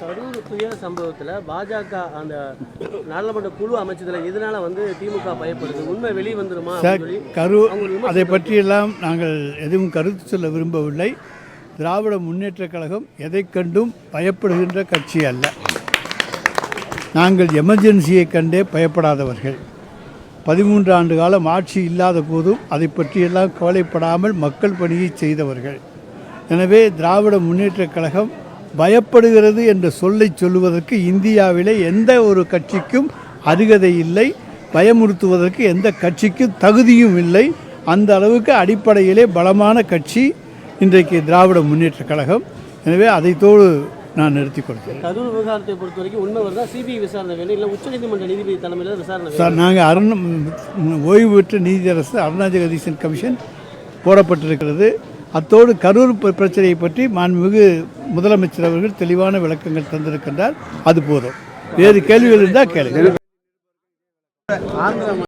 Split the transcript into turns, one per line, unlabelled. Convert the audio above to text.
கரூர் துயர சம்பவத்தில் பாஜக அந்த நாடாளுமன்ற குழு அமைச்சதுல இதனால வந்து திமுக பயப்படுது? உண்மை வெளியே வந்துருமா
சார்
அப்படின்னு சொல்லி
கரு
அவங்க ஒரு விமர்சனம்
அதை பற்றியெல்லாம் நாங்கள் எதுவும் கருத்து சொல்ல விரும்பவில்லை. திராவிட முன்னேற்றக் கழகம் எதை கண்டும் பயப்படுகின்ற கட்சி அல்ல. நாங்கள் எமர்ஜென்சியை கண்டே பயப்படாதவர்கள். பதிமூன்று ஆண்டு காலம் ஆட்சி இல்லாத போதும் அதை பற்றியெல்லாம் கவலைப்படாமல் மக்கள் பணியை செய்தவர்கள். எனவே திராவிட முன்னேற்றக் கழகம் பயப்படுகிறது என்ற சொல்லை சொல்லுவதற்கு இந்தியாவிலே எந்த ஒரு கட்சிக்கும் அருகதை இல்லை. பயமுறுத்துவதற்கு எந்த கட்சிக்கும் தகுதியும் இல்லை. அந்த அளவுக்கு அடிப்படையிலே பலமான கட்சி இன்றைக்கு திராவிட முன்னேற்றக் கழகம். எனவே அதைத்தோடு நான் நிறுத்திக் கொள்கிறேன்.
கரூர் விவகாரத்தை பொறுத்த வரைக்கும் உண்மை வருதா சிபிஐ விசாரணை வேணும். இல்லை உச்சநீதிமன்ற நீதிபதி தலைமையில் விசாரணை
சார் நாங்கள் அருண் ஓய்வு பெற்ற நீதியரசு அருணா ஜெகதீசன் கமிஷன் போடப்பட்டிருக்கிறது. அத்தோடு கரூர் ப- பிரச்சனையை பற்றி மாண்புமிகு முதலமைச்சர் அவர்கள் தெளிவான விளக்கங்கள் தந்திருக்கின்றார். அது போதும். வேறு கேள்விகள் இருந்தால் கேளுங்கள்.